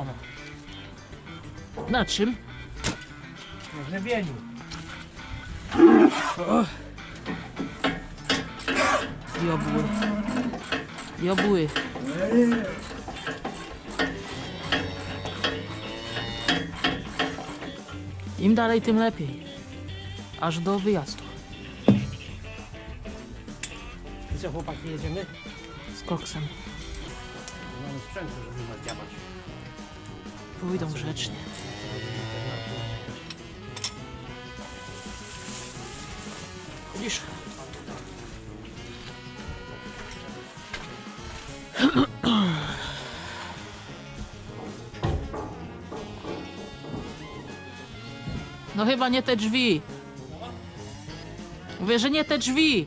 kłama. Na czym? Na grzebieniu. Jobły. Jobły. Im dalej, tym lepiej. Aż do wyjazdu. I co chłopaki jedziemy? Z koksem. Mamy sprzętu, żeby was dziabać. Pójdą grzecznie. Widzisz? No chyba nie te drzwi. Mówię, że nie te drzwi.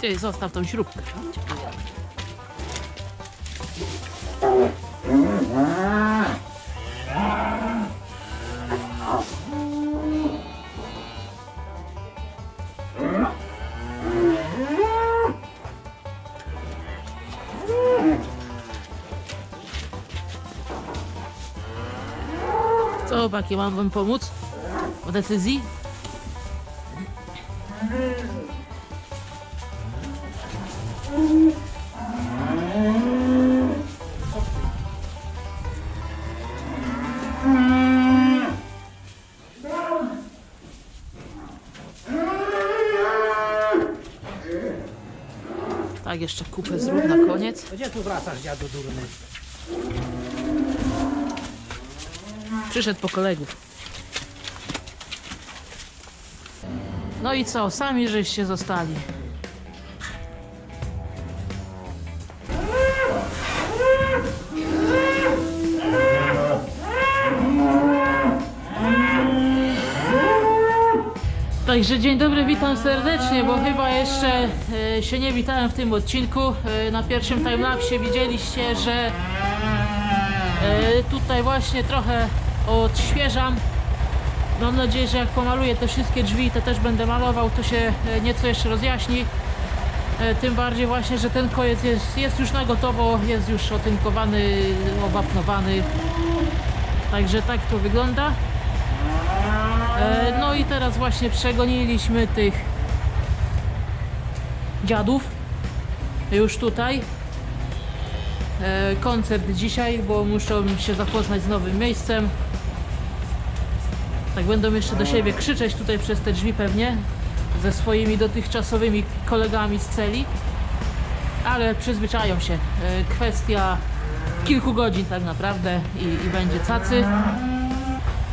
Ty, zostaw tą śrubkę. Co, chłopaki, mam wam pomóc w decyzji? Tak, jeszcze kupę zrób na koniec. Gdzie tu wracasz, dziadu durny? Przyszedł po kolegów. No i co, sami żeście zostali. Także dzień dobry, witam serdecznie, bo chyba jeszcze e, się nie witałem w tym odcinku. E, na pierwszym timelapsie widzieliście, że E, tutaj właśnie trochę odświeżam. Mam nadzieję, że jak pomaluję te wszystkie drzwi, to też będę malował, to się nieco jeszcze rozjaśni. Tym bardziej właśnie, że ten koniec jest, jest już na gotowo, jest już otynkowany, owapnowany. Także tak to wygląda. E, No i teraz właśnie przegoniliśmy tych dziadów już tutaj e, koncert dzisiaj, bo muszą się zapoznać z nowym miejscem. Tak będą jeszcze do siebie krzyczeć tutaj przez te drzwi pewnie ze swoimi dotychczasowymi kolegami z celi. Ale przyzwyczają się. E, Kwestia kilku godzin tak naprawdę i, i będzie cacy.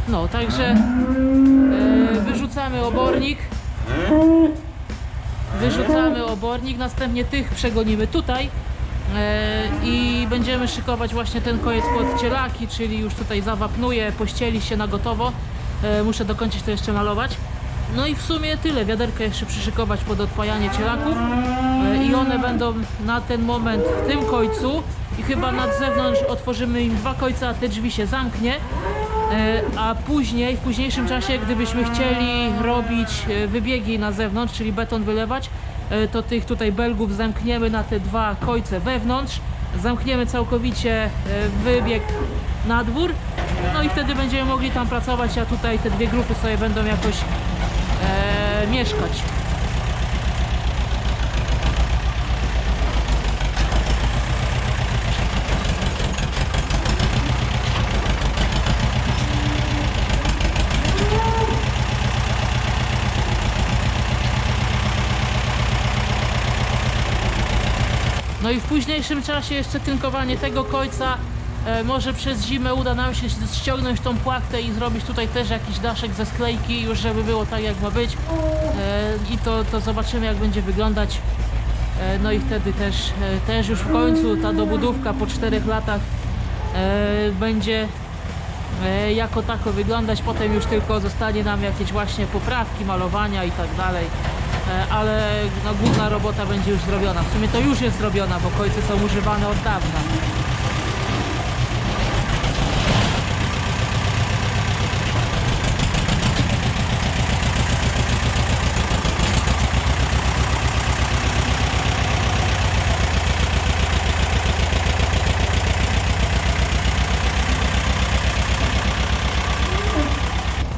No, także e, wyrzucamy obornik. Wyrzucamy obornik, następnie tych przegonimy tutaj. E, i będziemy szykować właśnie ten koniec pod cielaki, czyli już tutaj zawapnuję, pościeli się na gotowo. E, muszę dokończyć to jeszcze malować. No i w sumie tyle. Wiaderkę jeszcze przyszykować pod odpajanie cielaków i one będą na ten moment w tym końcu i chyba nad zewnątrz otworzymy im dwa końce, a te drzwi się zamknie. E, A później, w późniejszym czasie, gdybyśmy chcieli robić e, wybiegi na zewnątrz, czyli beton wylewać, e, to tych tutaj belgów zamkniemy na te dwa końce wewnątrz, zamkniemy całkowicie wybieg na dwór, no i wtedy będziemy mogli tam pracować, a tutaj te dwie grupy sobie będą jakoś e, mieszkać. No i w późniejszym czasie jeszcze tynkowanie tego końca. E, może przez zimę uda nam się ściągnąć tą płachtę i zrobić tutaj też jakiś daszek ze sklejki, już żeby było tak jak ma być. E, I to, to zobaczymy jak będzie wyglądać. E, no i wtedy też, też już w końcu ta dobudówka po 4 latach będzie jako tako wyglądać. Potem już tylko zostanie nam jakieś właśnie poprawki, malowania i tak dalej. E, Ale no, główna robota będzie już zrobiona. W sumie to już jest zrobiona, bo końce są używane od dawna.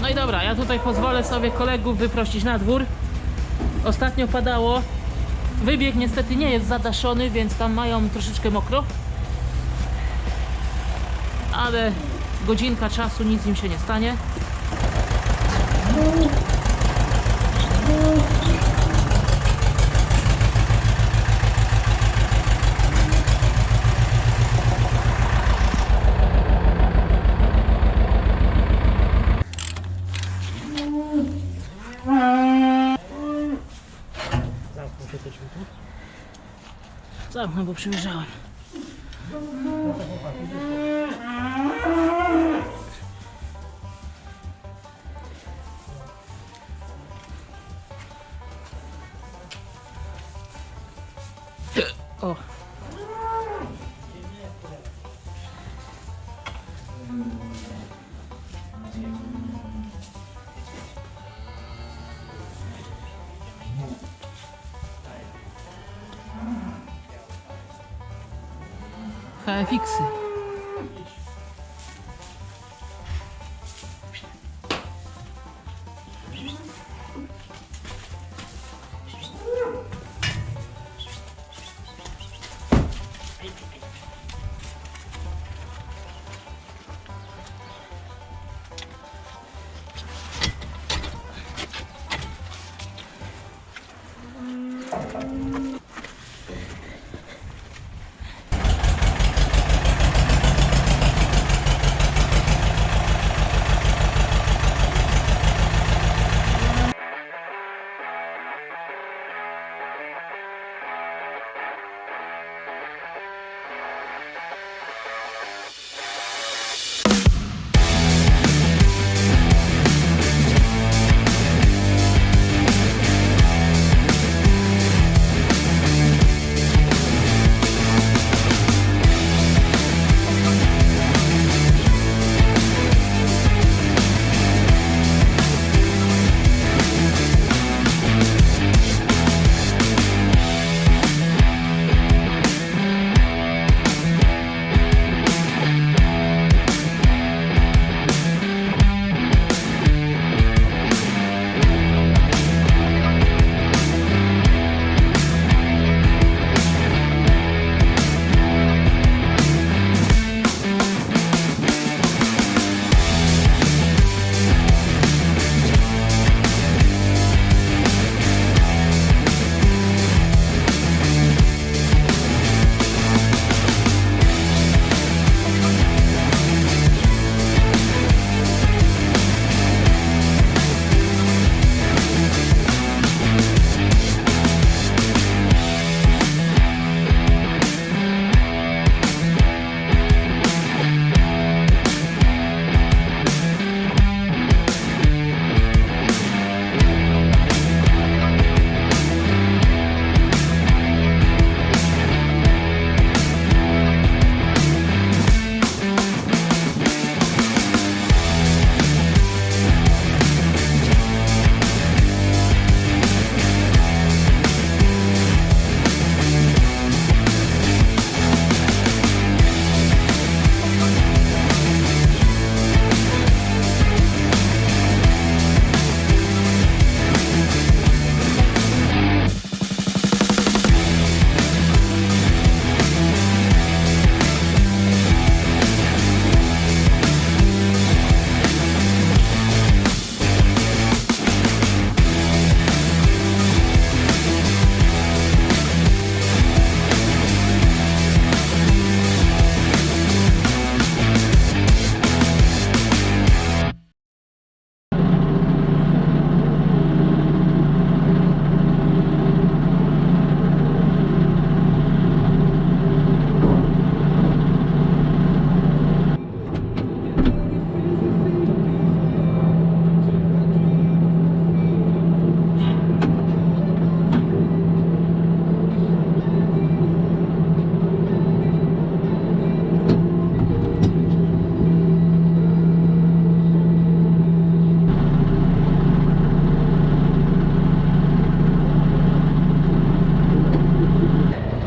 No i dobra, ja tutaj pozwolę sobie kolegów wyprosić na dwór. Ostatnio padało. Wybieg niestety nie jest zadaszony, więc tam mają troszeczkę mokro. Ale godzinka czasu, nic im się nie stanie. Zamknę się te drzwi tu. Zamknę, bo przymierzałem. Э, фиксы.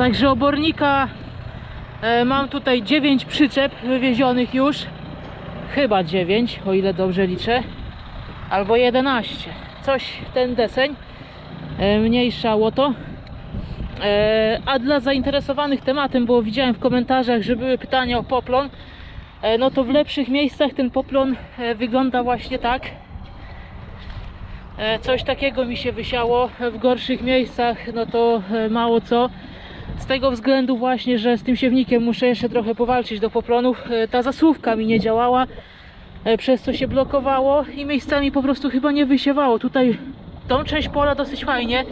Także obornika e, mam tutaj 9 przyczep wywiezionych już. Chyba 9, o ile dobrze liczę. Albo 11. Coś ten deseń. E, mniejszało to. E, a dla zainteresowanych tematem, bo widziałem w komentarzach, że były pytania o poplon, no to w lepszych miejscach ten poplon wygląda właśnie tak. Coś takiego mi się wysiało w gorszych miejscach, no to mało co. Z tego względu właśnie, że z tym siewnikiem muszę jeszcze trochę powalczyć do poplonów. E, Ta zasuwka mi nie działała, e, przez co się blokowało i miejscami po prostu chyba nie wysiewało. Tutaj tą część pola dosyć fajnie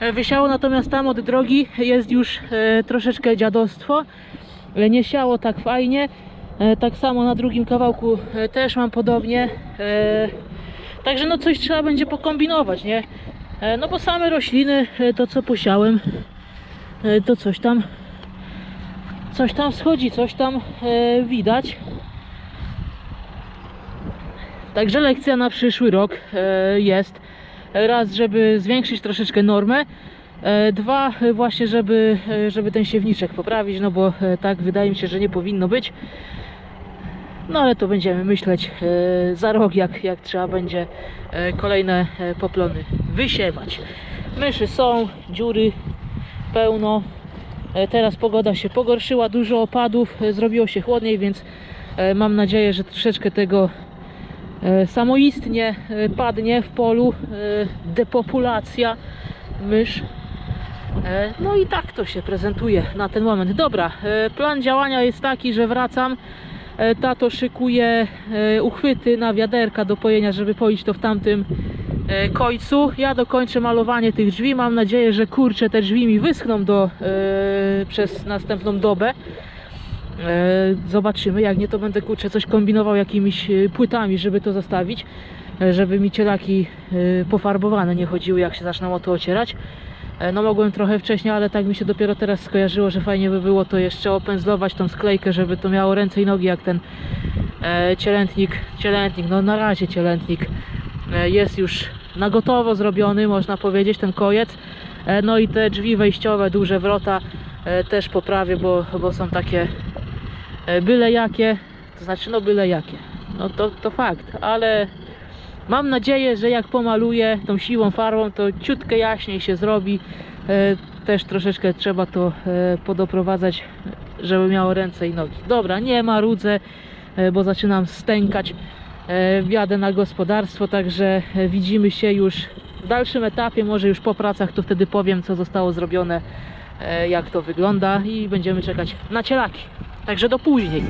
e, wysiało, natomiast tam od drogi jest już troszeczkę dziadostwo. Nie siało tak fajnie. Tak samo na drugim kawałku też mam podobnie. Także no coś trzeba będzie pokombinować, nie? No bo same rośliny, to co posiałem, to coś tam coś tam schodzi, coś tam e, widać. Także lekcja na przyszły rok e, jest. Raz, żeby zwiększyć troszeczkę normę. E, Dwa, e, właśnie, żeby, e, żeby ten siewniczek poprawić, no bo e, tak wydaje mi się, że nie powinno być. No ale to będziemy myśleć e, za rok, jak, jak trzeba będzie e, kolejne e, poplony wysiewać. Myszy są, dziury pełno. E, teraz pogoda się pogorszyła, dużo opadów, e, zrobiło się chłodniej, więc e, mam nadzieję, że troszeczkę tego samoistnie padnie w polu. Depopulacja mysz. No i tak to się prezentuje na ten moment. Dobra, plan działania jest taki, że wracam. Tato szykuje uchwyty na wiaderka do pojenia, żeby poić to w tamtym końcu. Ja dokończę malowanie tych drzwi. Mam nadzieję, że kurczę te drzwi mi wyschną do, e, przez następną dobę. E, Zobaczymy, jak nie to będę kurczę coś kombinował jakimiś e, płytami, żeby to zostawić, e, żeby mi cielaki e, pofarbowane nie chodziły, jak się zaczną o to ocierać. E, No mogłem trochę wcześniej, ale tak mi się dopiero teraz skojarzyło, że fajnie by było to jeszcze opędzlować tą sklejkę, żeby to miało ręce i nogi jak ten e, cielętnik, cielętnik, no na razie cielętnik e, jest już na gotowo zrobiony, można powiedzieć, ten kojec. E, no i te drzwi wejściowe, duże wrota e, też poprawię, bo, bo są takie e, byle jakie, to znaczy no byle jakie, no to, to fakt, ale mam nadzieję, że jak pomaluję tą siłą farbą, to ciutkę jaśniej się zrobi. Też troszeczkę trzeba to podoprowadzać, żeby miało ręce i nogi. Dobra, nie ma rudzę, e, bo zaczynam stękać. E, Jadę na gospodarstwo, także e, widzimy się już w dalszym etapie, może już po pracach, to wtedy powiem, co zostało zrobione, e, jak to wygląda i będziemy czekać na cielaki. Także do później.